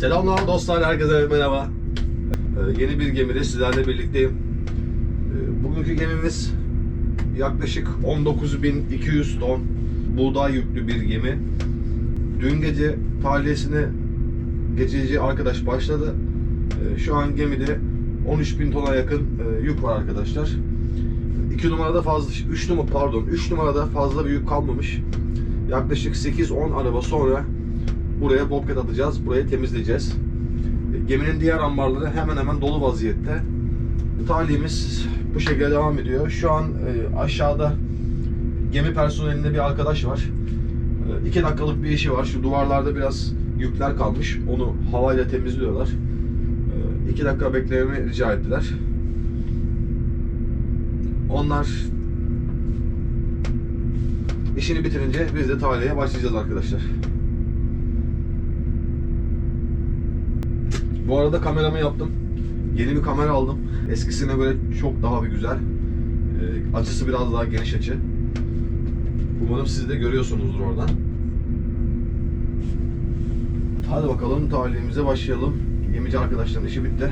Selamlar dostlar, herkese merhaba. Ee, yeni bir gemide sizlerle birlikteyim. Ee, bugünkü gemimiz yaklaşık 19.200 ton buğday yüklü bir gemi. Dün gece tahliyesine geçici arkadaş başladı. Ee, şu an gemide 13.000 tona yakın e, yük var arkadaşlar. 2 numarada fazla, 3 numara pardon, 3 numarada fazla bir yük kalmamış. Yaklaşık 8-10 araba sonra buraya bobcat atacağız, burayı temizleyeceğiz. E, Geminin diğer ambarları hemen hemen dolu vaziyette. Talihimiz bu şekilde devam ediyor. Şu an e, aşağıda gemi personelinde bir arkadaş var. 2 dakikalık bir işi var. Şu duvarlarda biraz yükler kalmış. Onu havayla temizliyorlar. 2 dakika beklememi rica ettiler. Onlar işini bitirince biz de talihe başlayacağız arkadaşlar. Bu arada kameramı yaptım. Yeni bir kamera aldım. Eskisine göre çok daha bir güzel. Ee, açısı biraz daha geniş açı. Umarım siz de görüyorsunuzdur oradan. Hadi bakalım talihimize başlayalım. Gemici arkadaşların işi bitti.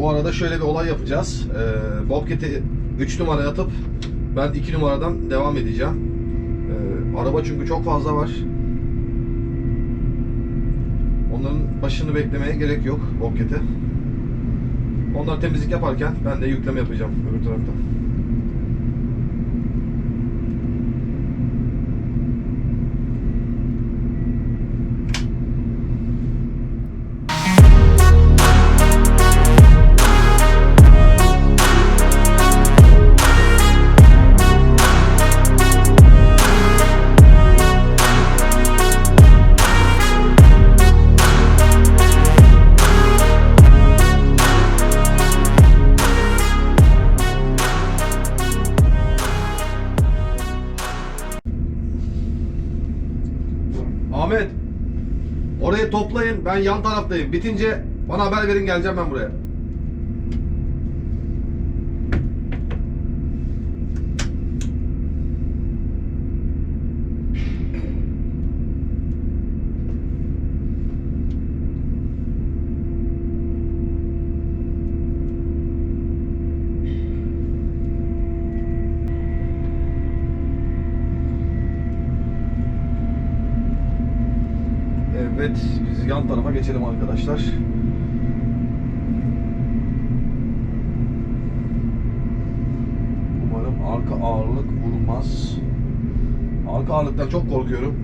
Burada şöyle bir olay yapacağız. Ee, Bobcat'i 3 numaraya atıp ben 2 numaradan devam edeceğim. Ee, araba çünkü çok fazla var. Onların başını beklemeye gerek yok Bobcat'e. Onlar temizlik yaparken ben de yükleme yapacağım öbür tarafta. Ahmet orayı toplayın ben yan taraftayım. Bitince bana haber verin geleceğim ben buraya. Evet, biz yan tarafa geçelim arkadaşlar. Umarım arka ağırlık vurmaz. Arka ağırlıktan çok korkuyorum.